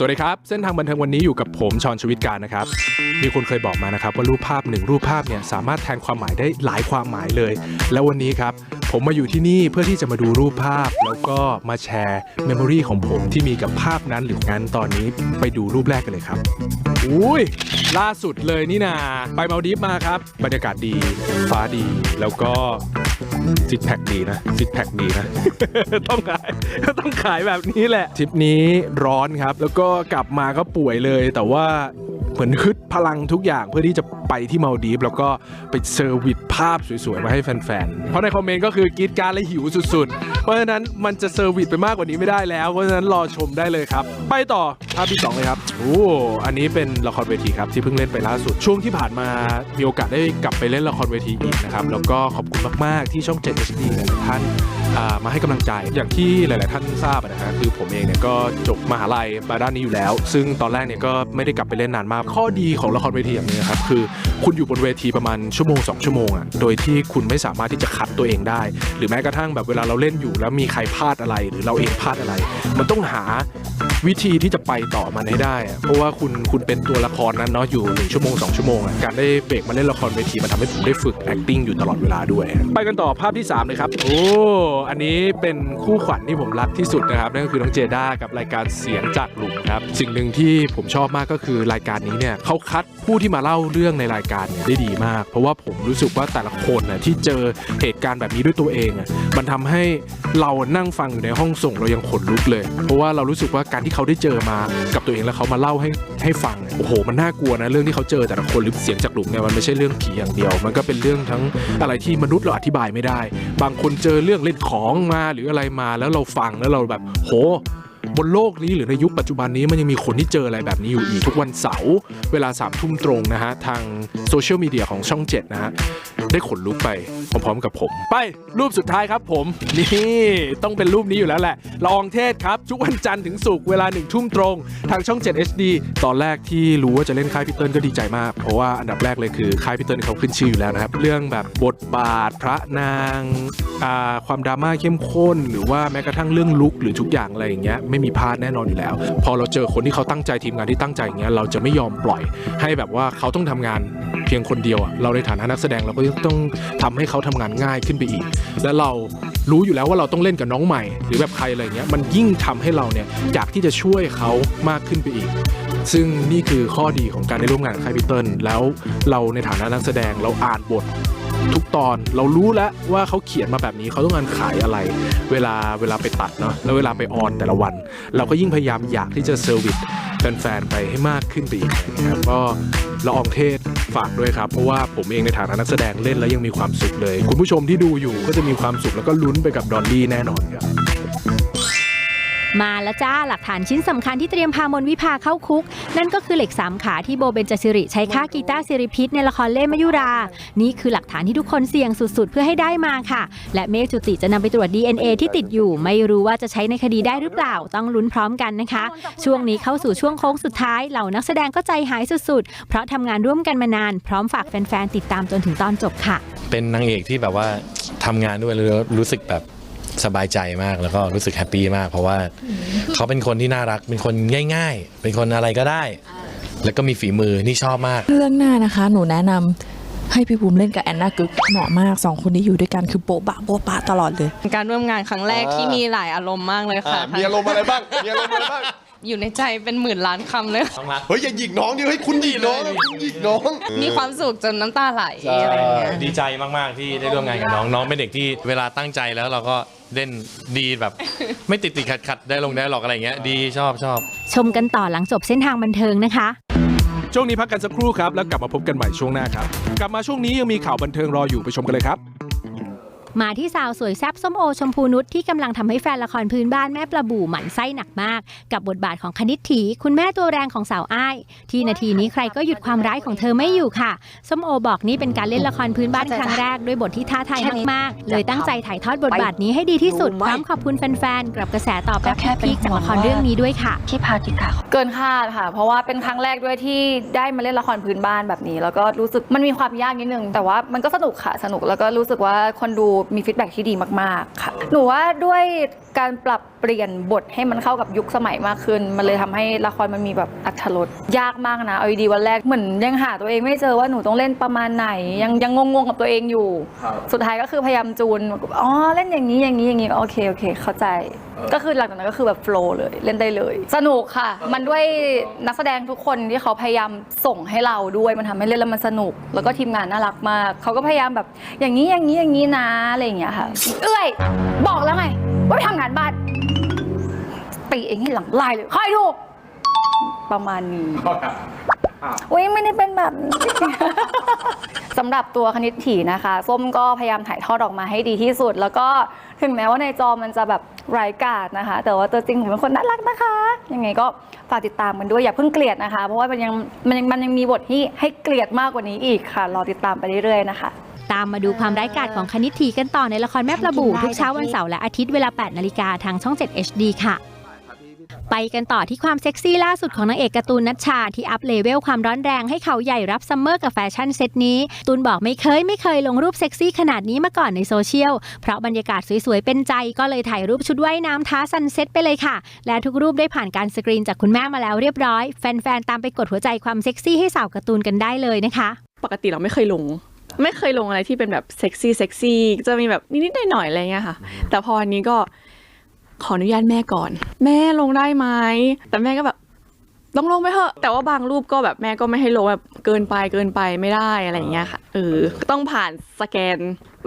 สวัสดีครับ เส้นทางบันเทิงวันนี้อยู่กับผมชอนชวิตการนะครับ มีคนเคยบอกมานะครับว่ารูปภาพหนึ่งรูปภาพเนี่ยสามารถแทนความหมายได้หลายความหมายเลย แล้ววันนี้ครับ ผมมาอยู่ที่นี่เพื่อที่จะมาดูรูปภาพ แล้วก็มาแชร์เมมโมรีของผมที่มีกับภาพนั้นหรืองั้นตอนนี้ไปดูรูปแรกกันเลยครับอุ้ยล่าสุดเลยนี่นา ไปมาดีฟมาครับ บรรยากาศดี ฟ้าดี แล้วก็ ซิกแพคดีนะซิกแพคดีนะ ต้องขายต้องขายแบบนี้แหละทริปนี้ร้อนครับ แล้วก็กลับมาก็ป่วยเลย แต่ว่าเหมือนฮึดพลังทุกอย่างเพื่อที่จะไปที่มาลดีฟแล้วก็ไปเซอร์วิสภาพสวยๆ มาให้แฟนๆ เพราะในคอมเมนต์ก็คือกรีดกรารและหิวสุดๆเพ ราะฉะนั้นมันจะเซอร์วิสไปมากกว่านี้ไม่ได้แล้ว เพราะฉะนั้นรอชมได้เลยครับ ไปต่อภาพที่สองเลยครับ โอ้ อันนี้เป็นละครเวทีครับที่เพิ่งเล่นไปล่าสุด ช่วงที่ผ่านมามีโอกาสได้กลับไปเล่นละครเวทีอีกนะครับ แล้วก็ขอบคุณมาก ๆ ที่ช่อง 7 HD หลายท่านมาให้กำลังใจ อย่างที่หลาย ๆ ท่านทราบอะนะฮะคือผมเองเนี่ยก็จบมหาลัยมาด้านนี้อยู่แล้ว ซึ่งตอนแรกเนี่ยก็ไม่ได้กลับไปเล่นนานมาก ข้อดีของละครเวทีอย่างนี้ครับคือคุณอยู่บนเวทีประมาณชั่วโมง 2 ชั่วโมงอะโดยที่คุณไม่สามารถที่จะคัดตัวเองได้ หรือแม้กระทั่งแบบเวลาเราเล่นอยู่แล้วมีใครพลาดอะไรหรือเราเองพลาดอะไร มันต้องหาวิธีที่จะไปต่อมันให้ได้อะเพราะว่าคุณคุณเป็นตัวละครนั้นเนาะอยู่หนึ่งชั่วโมงสองชั่วโมงอะการได้เบรกมาเล่นละครเวทีมันทำให้ผมได้ฝึก acting อยู่ตลอดเวลาด้วย ไปกันต่อภาพที่3เลยครับโอ้อันนี้เป็นคู่ขวัญที่ผมรักที่สุดนะครับนั่นก็คือน้องเจด้ากับรายการเสียงจากหลุมครับสิ่งหนึ่งที่ผมชอบมากก็คือรายการนี้เนี่ยเขาคัดผู้ที่มาเล่าเรื่องในรายการเนี่ยได้ดีมาก เพราะว่าผมรู้สึกว่าแต่ละคนน่ะที่เจอเหตุการณ์แบบนี้ด้วยตัวเองอะมันทำให้เรานั่งฟังอยู่ในห้องส่งเรายังขนลุกเลย เพราะว่าเรารู้สึกว่าการที่เขาได้เจอมากับตัวเองแล้วเขามาเล่าให้ให้ฟังโอ้โห มันน่ากลัวนะเรื่องที่เขาเจอแต่ละคนหรือเสียงจากหลุมเนี่ยมันไม่ใช่เรื่องผีอย่างเดียว มันก็เป็นเรื่องทั้งอะไรที่มนุษย์เราอธิบายไม่ได้ บางคนเจอเรื่องเล่นของมาหรืออะไรมาแล้วเราฟังแล้วเราแบบโห บนโลกนี้หรือในยุคปัจจุบันนี้มันยังมีคนที่เจออะไรแบบนี้อยู่อีกทุกวันเสาร์เวลาสามทุ่มตรงนะฮะ ทางโซเชียลมีเดียของช่อง 7 นะฮะ ได้ขนลุกไปพร้อมๆกับผม ไปรูปสุดท้ายครับผม นี่ต้องเป็นรูปนี้อยู่แล้วแหละละอองเทศครับ ทุกวันจันทร์ถึงศุกร์เวลาหนึ่งทุ่มตรง ทางช่อง 7 HD ตอนแรกที่รู้ว่าจะเล่นค่ายพี่เติ้ลก็ดีใจมาก เพราะว่าอันดับแรกเลยคือค่ายพี่เติ้ลเขาขึ้นชื่ออยู่แล้วนะครับเรื่องแบบบทบาทพระนางความดราม่าเข้มข้น หรือว่าแม้กระทั่งเรื่องลุกหรือทุกอย่างอะไรอย่างเงี้ยไม่มีพลาดแน่นอนอยู่แล้ว พอเราเจอคนที่เขาตั้งใจทีมงานที่ตั้งใจอย่างเงี้ยเราจะไม่ยอมปล่อย ให้แบบว่าเขาต้องทำงานเพียงคนเดียวเราในฐานะนักแสดงเราก็ต้องทำให้เขาทำงานง่ายขึ้นไปอีก และเรารู้อยู่แล้วว่าเราต้องเล่นกับน้องใหม่ หรือแบบใครอะไรเงี้ยมันยิ่งทำให้เราเนี่ยอยากที่จะช่วยเขามากขึ้นไปอีก ซึ่งนี่คือข้อดีของการได้ร่วมงานกับค่ายพิเติลแล้วเราในฐานะนักแสดงเราอ่านบท ทุกตอนเรารู้แล้วว่าเขาเขียนมาแบบนี้เขาต้องการขายอะไร เวลาเวลาไปตัดเนาะแล้วเวลาไปออนแต่ละวัน เราก็ยิ่งพยายามอยากที่จะเซอร์วิสแฟนๆไปให้มากขึ้นไปอีกนะครับก็ละอองเทศฝากด้วยครับ เพราะว่าผมเองในฐานะนักแสดงเล่นแล้วยังมีความสุขเลย คุณผู้ชมที่ดูอยู่ก็จะมีความสุขแล้วก็ลุ้นไปกับดอนลี่แน่นอนครับ มาแล้วจ้าหลักฐานชิ้นสำคัญที่เตรียมพามนวิภาเข้าคุก นั่นก็คือเหล็กสามขาที่โบเบนจสิริใช้ฆ่ากีตาร์สิริพิษในละครเล่มยุรา นี่คือหลักฐานที่ทุกคนเสี่ยงสุดๆ เพื่อให้ได้มาค่ะ และเมฆจุติจะนำไปตรวจ DNA ที่ติดอยู่ ไม่รู้ว่าจะใช้ในคดีได้หรือเปล่าต้องลุ้นพร้อมกันนะคะ ช่วงนี้เข้าสู่ช่วงโค้งสุดท้ายเหล่านักแสดงก็ใจหายสุดๆ เพราะทำงานร่วมกันมานานพร้อมฝากแฟนๆติดตามจนถึงตอนจบค่ะ เป็นนางเอกที่แบบว่าทำงานด้วยแล้วรู้สึกแบบ สบายใจมากแล้วก็รู้สึกแฮปปี้มาก เพราะว่าเขาเป็นคนที่น่ารักเป็นคนง่าย ๆ เป็นคนอะไรก็ได้ แล้วก็มีฝีมือนี่ชอบมาก เรื่องหน้านะคะ หนูแนะนำให้พี่ภูมิเล่นกับแอนนากึกเหมาะมากสองคนนี้อยู่ด้วยกันคือโป๊ะบะโป๊ะปะตลอดเลย การร่วมงานครั้งแรกที่มีหลายอารมณ์มากเลยค่ะ อ่ามีอารมณ์อะไรบ้าง มีอารมณ์อะไรบ้าง อยู่ในใจเป็นหมื่นล้านคำเลยค่ะเฮ้ยอย่าหยิกน้องดิเฮ้ยคุณหยิกน้องคุณหยิกน้อง มีความสุขจนน้ำตาไหลอะไรอย่างเงี้ย ดีใจมากๆที่ได้ร่วมงานกับน้องน้องเป็นเด็กที่เวลาตั้งใจแล้วเราก็เล่นดีแบบ ไม่ติดติดขัดขัดๆได้ลงได้หรอกอะไรอย่างเงี้ยดีชอบชอบ ชมกันต่อหลังจบเส้นทางบันเทิงนะคะ ช่วงนี้พักกันสักครู่ครับ แล้วกลับมาพบกันใหม่ช่วงหน้าครับ กลับมาช่วงนี้ยังมีข่าวบันเทิงรออยู่ไปชมกันเลยครับ มาที่สาวสวยแซ่บส้มโอชมพูนุชที่กำลังทำให้แฟนละครพื้นบ้านแม่ปลาบู่หมั่นไส้หนักมาก กับบทบาทของคณิตถี คุณแม่ตัวแรงของสาวอ้าย ที่นาทีนี้ใครก็หยุดความร้ายของเธอไม่อยู่ค่ะ ส้มโอบอกนี่เป็นการเล่นละครพื้นบ้านครั้งแรกด้วยบทที่ท้าทายมากๆ เลยตั้งใจถ่ายทอดบทบาทนี้ให้ดีที่สุดพร้อมขอบคุณแฟนๆกับกระแสตอบรับพีคๆจากละครเรื่องนี้ด้วยค่ะที่พาจิตาเกินคาดค่ะ เพราะว่าเป็นครั้งแรกด้วยที่ได้มาเล่นละครพื้นบ้านแบบนี้ แล้วก็รู้สึกมันมีความยากนิดนึงแต่ว่ามันก็สนุกค่ะสนุกแล้วก็รู้สึกว่าคนดูมีฟีดแบ็กที่ดีมากๆค่ะ หนูว่าด้วยการปรับเปลี่ยนบทให้มันเข้ากับยุคสมัยมากขึ้น มันเลยทำให้ละครมันมีแบบอัธรสยากมากนะเอาดีๆวันแรกเหมือนยังหาตัวเองไม่เจอว่าหนูต้องเล่นประมาณไหน ยังยังงงๆกับตัวเองอยู่สุดท้ายก็คือพยายามจูนอ๋อเล่นอย่างนี้อย่างนี้อย่างนี้โอเคโอเค เข้าใจก็คือหลังจากนั้นก็คือแบบโฟล์เลยเล่นได้เลย สนุกค่ะ มันด้วยนักแสดงทุกคนที่เขาพยายามส่งให้เราด้วยมันทำให้เล่นแล้วมันสนุก แล้วก็ทีมงานน่ารักมาก เขาก็พยายามแบบอย่างนี้อย่างนี้อย่างนี้นะอะไรอย่างเงี้ยค่ะ เอ้ย บอกแล้วไง ว่าไปทำงานบ้านตีเองให้หลังไล่เลยคอยดูประมาณนี้อุ้ยไม่ได้เป็นแบบนี้ สำหรับตัวคณิตถีนะคะ ส้มก็พยายามถ่ายทอดออกมาให้ดีที่สุด แล้วก็ถึงแม้ว่าในจอมันจะแบบไร้กาดนะคะ แต่ว่าตัวจริงผมเป็นคนน่ารักนะคะ ยังไงก็ฝากติดตามกันด้วยอย่าเพิ่งเกลียดนะคะ เพราะว่ามันยังมันยังมันยังมีบทที่ให้เกลียดมากกว่านี้อีกค่ะ รอติดตามไปเรื่อยๆนะคะ ตามมาดูความร้ายกาจของคณิตถีกันต่อในละครแม่ประบูทุกเช้าวันเสาร์และอาทิตย์เวลา 8 นาฬิกาทางช่อง 7 HD ค่ะ ไปกันต่อที่ความเซ็กซี่ล่าสุดของนางเอกการ์ตูนนัชชา ที่อัพเลเวลความร้อนแรงให้เขาใหญ่รับซัมเมอร์กับแฟชั่นเซตนี้ ตูนบอกไม่เคยไม่เคยลงรูปเซ็กซี่ขนาดนี้มาก่อนในโซเชียล เพราะบรรยากาศสวยๆ เป็นใจก็เลยถ่ายรูปชุดว่ายน้ำท้าซันเซ็ตไปเลยค่ะ และทุกรูปได้ผ่านการสกรีนจากคุณแม่มาแล้วเรียบร้อย แฟนๆตามไปกดหัวใจความเซ็กซี่ให้สาวการ์ตูนกันได้เลยนะคะ ปกติเราไม่เคยลง ไม่เคยลงอะไรที่เป็นแบบเซ็กซี่เซ็กซี่จะมีแบบนิดๆหน่อยๆอะไรเงี้ยค่ะ แต่พออันนี้ก็ขออนุญาตแม่ก่อน แม่ลงได้ไหมแต่แม่ก็แบบต้องลงไปเถอะ แต่ว่าบางรูปก็แบบแม่ก็ไม่ให้ลงแบบเกินไปเกินไปไม่ได้อะไรอย่างเงี้ยค่ะเออต้องผ่านสแกน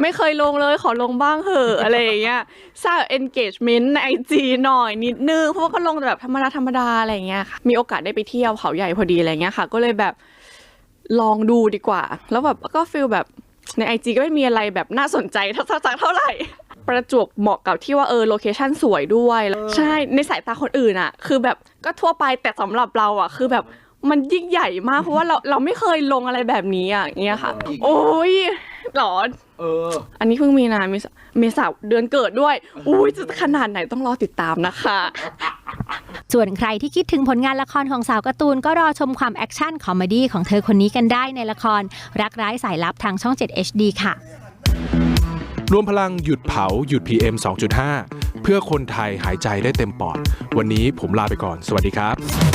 ไม่เคยลงเลยขอลงบ้างเถอะอะไรอย่างเงี้ยสร้าง engagement ในไอจีหน่อยนิดนึงเพราะว่าก็ลงแต่แบบธรรมดาธรรมดาอะไรอย่างเงี้ยค่ะมีโอกาสได้ไปเที่ยวเขาใหญ่พอดีอะไรเงี้ยค่ะ ก็เลยแบบ ลองดูดีกว่า แล้วแบบก็ฟีลแบบในไอจีก็ไม่มีอะไรแบบน่าสนใจเท่าสักเท่าไหร่ ประจวบเหมาะกับที่ว่าเออโลเคชั่นสวยด้วย ใช่ในสายตาคนอื่นอะคือแบบก็ทั่วไปแต่สำหรับเราอะคือแบบมันยิ่งใหญ่มากเพราะว่าเราเราไม่เคยลงอะไรแบบนี้อะอย่างเงี้ยค่ะ โอ้ยหรอเออ อันนี้เพิ่งมีนาเมษาเมษาเดือนเกิดด้วย อุ้ยจะขนาดไหนต้องรอติดตามนะคะ ส่วนใครที่คิดถึงผลงานละครของสาวการ์ตูน ก็รอชมความแอคชั่นคอมเมดี้ของเธอคนนี้กันได้ในละคร รักร้ายสายลับทางช่อง 7 HD ค่ะ รวมพลังหยุดเผาหยุด PM 2.5 เพื่อคนไทยหายใจได้เต็มปอด วันนี้ผมลาไปก่อน สวัสดีครับ